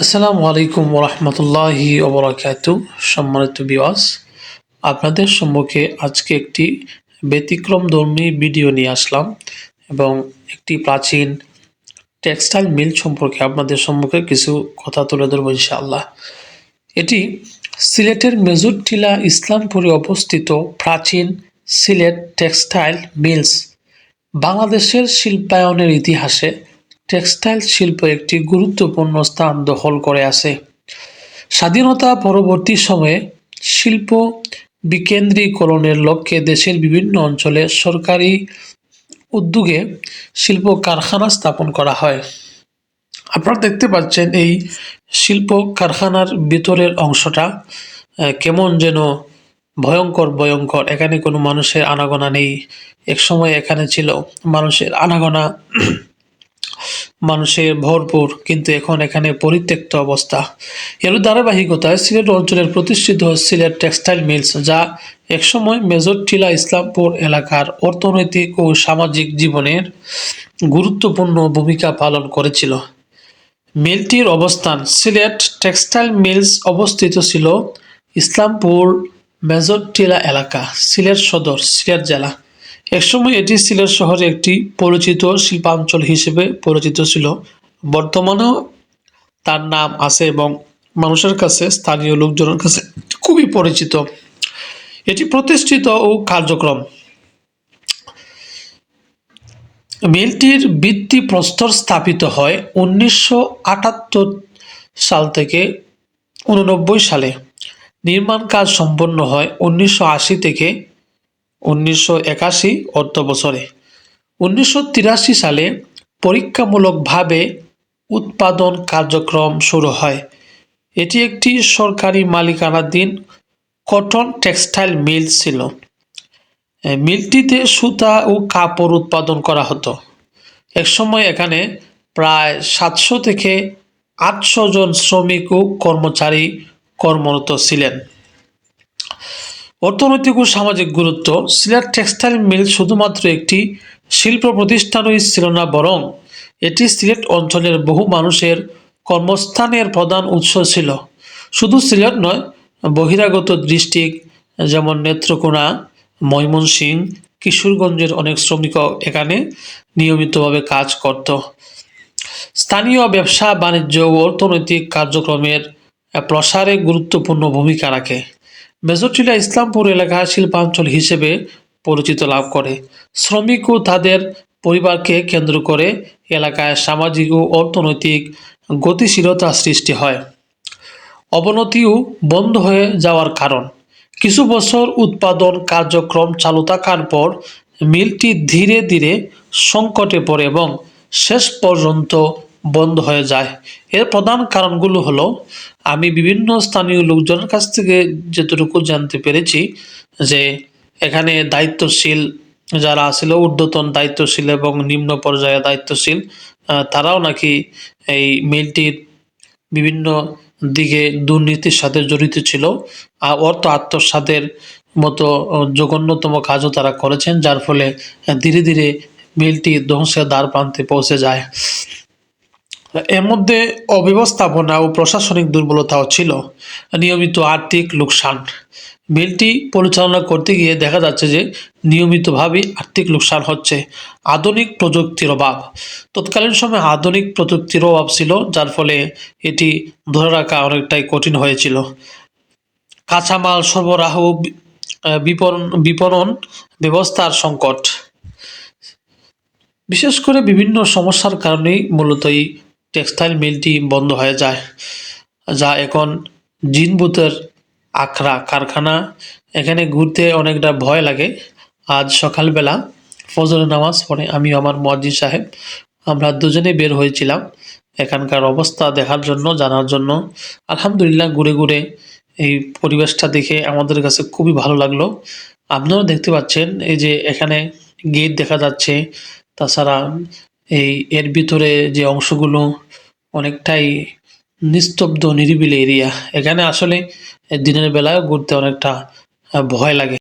আসসালামু আলাইকুম ওরহমতুল্লাহি ওবরাকাত সম্মানিত বিওয়াস আপনাদের সম্মুখে আজকে একটি ব্যতিক্রম ধর্মী ভিডিও নিয়ে আসলাম এবং একটি প্রাচীন টেক্সটাইল মিল সম্পর্কে আপনাদের সম্মুখে কিছু কথা তুলে ধরবো ইনশাআল্লাহ। এটি সিলেটের মেজুরটিলা ইসলামপুরে অবস্থিত প্রাচীন সিলেট টেক্সটাইল মিলস বাংলাদেশের শিল্পায়নের ইতিহাসে টেক্সটাইল শিল্প একটি গুরুত্বপূর্ণ স্থান দখল করে আছে। স্বাধীনতা পরবর্তী সময়ে শিল্প বিকেন্দ্রীকরণের লক্ষ্যে দেশের বিভিন্ন অঞ্চলে সরকারি উদ্যোগে শিল্প কারখানা স্থাপন করা হয়। আপনারা দেখতে পাচ্ছেন এই শিল্প কারখানার ভিতরের অংশটা কেমন যেন ভয়ঙ্কর ভয়ঙ্কর। এখানে কোনো মানুষের আনাগোনা নেই। এক সময় এখানে ছিল মানুষের আনাগোনা। মানুষের ভরপুর, কিন্তু এখন এখানে পরিত্যক্ত অবস্থা। এর ধারাবাহিকতায় সিলেট অঞ্চলের প্রতিষ্ঠিত সিলেট টেক্সটাইল মিলস, যা একসময় মেজর টিলা ইসলামপুর এলাকার অর্থনৈতিক ও সামাজিক জীবনের গুরুত্বপূর্ণ ভূমিকা পালন করেছিল। মিলটির অবস্থান সিলেট টেক্সটাইল মিলস অবস্থিত ছিল ইসলামপুর মেজর টিলা এলাকা, সিলেট সদর, সিলেট জেলা। একসময় এটি সিলেট শহরে একটি পরিচিত শিল্পাঞ্চল হিসেবে পরিচিত ছিল। বর্তমানেও তার নাম আছে এবং মানুষের কাছে, স্থানীয় লোকজনের কাছে খুবই পরিচিত। এটি প্রতিষ্ঠিত ও কার্যক্রম। মিলটির ভিত্তি প্রস্তর স্থাপিত হয় উনিশশো আটাত্তর সাল থেকে উননব্বই সালে। নির্মাণ কাজ সম্পন্ন হয় উনিশশো আশি থেকে উনিশশো একাশি অর্থ বছরে। উনিশশো তিরাশি সালে পরীক্ষামূলকভাবে উৎপাদন কার্যক্রম শুরু হয়। এটি একটি সরকারি মালিকানাধীন কটন টেক্সটাইল মিল ছিল। মিলটিতে সুতা ও কাপড় উৎপাদন করা হতো। একসময় এখানে প্রায় সাতশো থেকে আটশো জন শ্রমিক ও কর্মচারী কর্মরত ছিলেন। অর্থনৈতিক ও সামাজিক গুরুত্ব সিলেট টেক্সটাইল মিল শুধুমাত্র একটি শিল্প প্রতিষ্ঠানই ছিল না বরং এটি সিলেট অঞ্চলের বহু মানুষের কর্মস্থানের প্রধান উৎস ছিল। শুধু সিলেট নয়, বহিরাগত ডিস্ট্রিক্ট যেমন নেত্রকোনা, ময়মনসিং, কিশোরগঞ্জের অনেক শ্রমিকও এখানে নিয়মিতভাবে কাজ করত। স্থানীয় ব্যবসা, বাণিজ্য ও অর্থনৈতিক কার্যক্রমের প্রসারে গুরুত্বপূর্ণ ভূমিকা রাখে। মেজরটিলা ইসলামপুর এলাকা শিল্পাঞ্চল হিসেবে পরিচিত লাভ করে। শ্রমিক ও তাদের পরিবারকে কেন্দ্র করে এলাকায় সামাজিক ও অর্থনৈতিক গতিশীলতা সৃষ্টি হয়। অবনতিও বন্ধ হয়ে যাওয়ার কারণ। কিছু বছর উৎপাদন কার্যক্রম চালু থাকার পর মিলটি ধীরে ধীরে সংকটে পড়ে এবং শেষ পর্যন্ত বন্ধ হয়ে যায়। এর প্রধান কারণগুলো হলো, আমি বিভিন্ন স্থানীয় লোকজনের কাছ থেকে যেটুকু জানতে পেরেছি যে এখানে দায়িত্বশীল যারা ছিল, ঊর্ধ্বতন দায়িত্বশীল এবং নিম্ন পর্যায়ে দায়িত্বশীল তারাও নাকি এই মিলটির বিভিন্ন দিকে দুর্নীতির সাথে জড়িত ছিল আর অর্থ আত্মসাদের মতো জঘন্যতম কাজও তারা করেছেন, যার ফলে ধীরে ধীরে মিলটি ধ্বংসের দ্বার প্রান্তে পৌঁছে যায়। এর মধ্যে অব্যবস্থাপনা ও প্রশাসনিক দুর্বলতাও ছিল। নিয়মিত আর্থিক লোকসান। বিলটি পরিচালনা করতে গিয়ে দেখা যাচ্ছে যে নিয়মিতভাবেই আর্থিক লোকসান হচ্ছে। আধুনিক প্রযুক্তির অভাব। তৎকালীন সময়ে আধুনিক প্রযুক্তির অভাব ছিল, যার ফলে এটি ধরে রাখা অনেকটাই কঠিন হয়েছিল। কাঁচামাল সরবরাহ বিপণন বিপণন ব্যবস্থার সংকট। বিশেষ করে বিভিন্ন সমস্যার কারণেই মূলত এই টেক্সটাইল মিলটি বন্ধ হয়ে যায়, যা এখন জিনবুতের আখড়া কারখানা। এখানে ঘুরতে অনেকটা ভয় লাগে। আজ সকালবেলা ফজর নামাজ পড়ে আমি আমার মজিদ সাহেব, আমরা দুজনে বের হয়েছিলাম। এখানকার অবস্থা দেখার জন্য, জানার জন্য। আলহামদুলিল্লাহ, ঘুরে ঘুরে এই পরিবেশটা দেখে আমাদের কাছে খুবই ভালো লাগল। আপনারা দেখতে পাচ্ছেন, এই যে এখানে গেট দেখা যাচ্ছে। তাছাড়া এই এর ভিতরে যে অংশগুলো অনেকটাই নিস্তব্ধ, নিরিবিলি এরিয়া। এখানে আসলে দিনের বেলায় ঘুরতে অনেকটা ভয় লাগে।